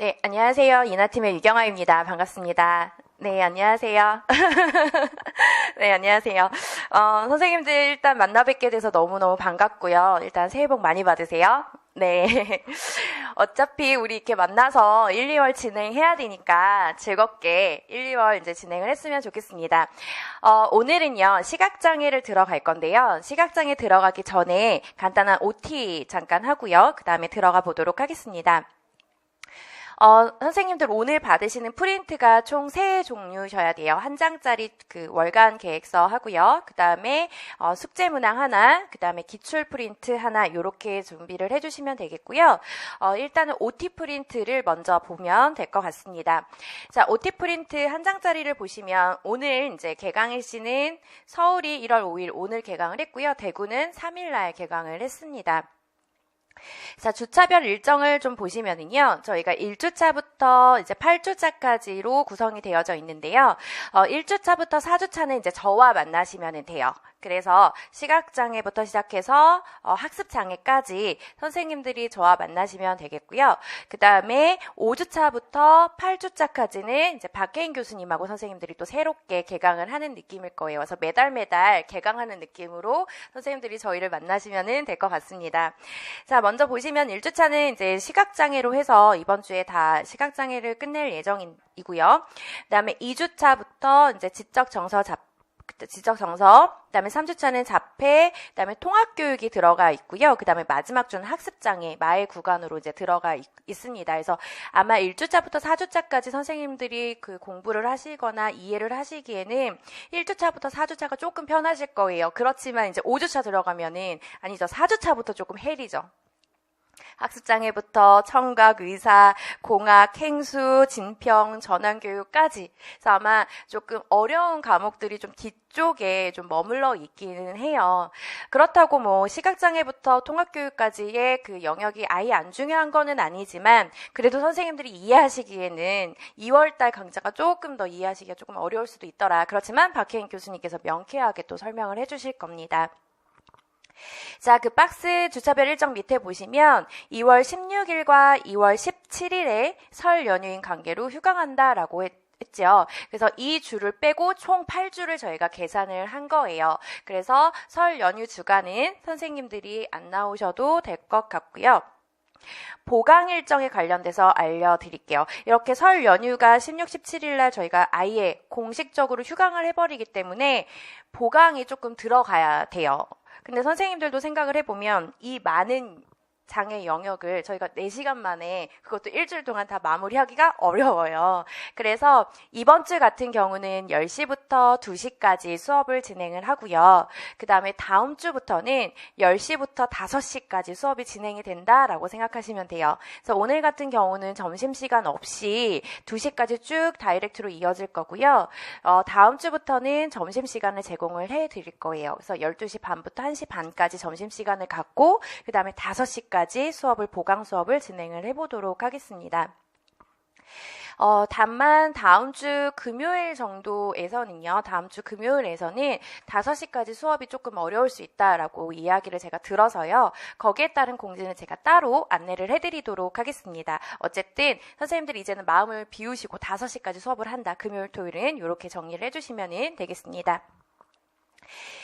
네, 안녕하세요. 이나팀의 유경아입니다. 반갑습니다. 네, 안녕하세요. 네, 안녕하세요. 어, 선생님들 일단 만나 뵙게 돼서 너무너무 반갑고요. 일단 새해 복 많이 받으세요. 네. 어차피 우리 이렇게 만나서 1, 2월 진행해야 되니까 즐겁게 1, 2월 이제 진행을 했으면 좋겠습니다. 어, 오늘은요, 시각장애를 들어갈 건데요. 시각장애 들어가기 전에 간단한 OT 잠깐 하고요. 그 다음에 들어가 보도록 하겠습니다. 어, 선생님들 오늘 받으시는 프린트가 총 세 종류셔야 돼요. 한 장짜리 그 월간 계획서 하고요. 그 다음에 어, 숙제 문항 하나, 그 다음에 기출 프린트 하나 이렇게 준비를 해주시면 되겠고요. 어, 일단은 OT 프린트를 먼저 보면 될 것 같습니다. 자, OT 프린트 한 장짜리를 보시면 오늘 이제 개강일 씨는 서울이 1월 5일 오늘 개강을 했고요. 대구는 3일날 개강을 했습니다. 자, 주차별 일정을 좀 보시면은요, 저희가 1주차부터 이제 8주차까지로 구성이 되어져 있는데요. 어, 1주차부터 4주차는 이제 저와 만나시면 돼요. 그래서 시각장애부터 시작해서 어, 학습장애까지 선생님들이 저와 만나시면 되겠고요. 그 다음에 5주차부터 8주차까지는 이제 박혜인 교수님하고 선생님들이 또 새롭게 개강을 하는 느낌일 거예요. 그래서 매달 매달 개강하는 느낌으로 선생님들이 저희를 만나시면 될 것 같습니다. 자, 먼저 보시면 1주차는 이제 시각장애로 해서 이번 주에 다 시각장애를 끝낼 예정이고요. 그 다음에 2주차부터 이제 지적 정서 잡 지적 정서, 그다음에 3주차는 자폐, 그다음에 통합 교육이 들어가 있고요. 그다음에 마지막 주는 학습 장애 마의 구간으로 이제 들어가 있, 습니다 그래서 아마 1주차부터 4주차까지 선생님들이 그 공부를 하시거나 이해를 하시기에는 1주차부터 4주차가 조금 편하실 거예요. 그렇지만 이제 5주차 들어가면은 아니죠. 4주차부터 조금 헬이죠. 학습장애부터 청각, 의사, 공학, 행수, 진평, 전환교육까지. 그래서 아마 조금 어려운 과목들이 좀 뒤쪽에 좀 머물러 있기는 해요. 그렇다고 뭐 시각장애부터 통합교육까지의 그 영역이 아예 안 중요한 거는 아니지만 그래도 선생님들이 이해하시기에는 2월달 강좌가 조금 더 이해하시기가 조금 어려울 수도 있더라. 그렇지만 박혜인 교수님께서 명쾌하게 또 설명을 해주실 겁니다. 자, 그 박스 주차별 일정 밑에 보시면 2월 16일과 2월 17일에 설 연휴인 관계로 휴강한다라고 했, 했죠. 그래서 이 주를 빼고 총 8주를 저희가 계산을 한 거예요. 그래서 설 연휴 주간은 선생님들이 안 나오셔도 될 것 같고요. 보강 일정에 관련돼서 알려드릴게요. 이렇게 설 연휴가 16, 17일 날 저희가 아예 공식적으로 휴강을 해버리기 때문에 보강이 조금 들어가야 돼요. 근데 선생님들도 생각을 해보면 이 많은 장애 영역을 저희가 4시간 만에 그것도 일주일 동안 다 마무리하기가 어려워요. 그래서 이번 주 같은 경우는 10시부터 2시까지 수업을 진행을 하고요. 그 다음에 다음 주부터는 10시부터 5시까지 수업이 진행이 된다라고 생각하시면 돼요. 그래서 오늘 같은 경우는 점심시간 없이 2시까지 쭉 다이렉트로 이어질 거고요. 어, 다음 주부터는 점심시간을 제공을 해 드릴 거예요. 그래서 12시 반부터 1시 반까지 점심시간을 갖고 그 다음에 5시까지 까지 수업을 보강 수업을 진행을 해보도록 하겠습니다. 어, 다만 다음 주 금요일 정도에서는요, 다음 주 금요일에서는 5시까지 수업이 조금 어려울 수 있다라고 이야기를 제가 들어서요, 거기에 따른 공지는 제가 따로 안내를 해드리도록 하겠습니다. 어쨌든 선생님들이 이제는 마음을 비우시고 5시까지 수업을 한다. 금요일, 토요일은 이렇게 정리를 해주시면 되겠습니다.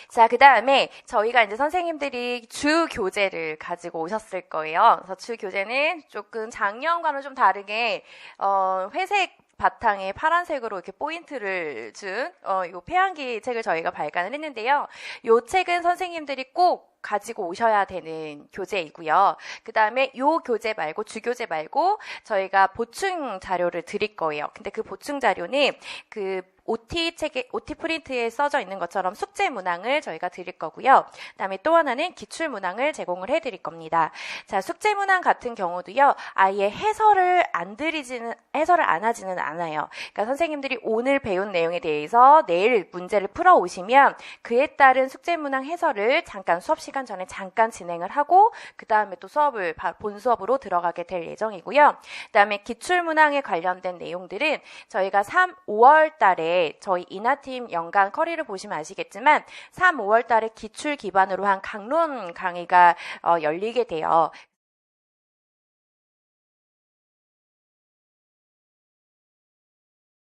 자, 그 다음에 저희가 이제 선생님들이 주 교재를 가지고 오셨을 거예요. 그래서 주 교재는 조금 작년과는 좀 다르게, 어, 회색 바탕에 파란색으로 이렇게 포인트를 준, 어, 요 폐양기 책을 저희가 발간을 했는데요. 요 책은 선생님들이 꼭 가지고 오셔야 되는 교재이고요. 그 다음에 요 교재 말고 주교재 말고 저희가 보충 자료를 드릴 거예요. 근데 그 보충 자료는 그 OT 책에 OT 프린트에 써져 있는 것처럼 숙제 문항을 저희가 드릴 거고요. 그다음에 또 하나는 기출 문항을 제공을 해 드릴 겁니다. 자, 숙제 문항 같은 경우도요. 아예 해설을 안 드리지는 해설을 안 하지는 않아요. 그러니까 선생님들이 오늘 배운 내용에 대해서 내일 문제를 풀어 오시면 그에 따른 숙제 문항 해설을 잠깐 수업 시간 전에 잠깐 진행을 하고 그 다음에 또 수업을 본 수업으로 들어가게 될 예정이고요. 그다음에 기출 문항에 관련된 내용들은 저희가 3, 5월 달에 저희 이나팀 연간 커리를 보시면 아시겠지만 3, 5월 달에 기출 기반으로 한 강론 강의가 어, 열리게 돼요.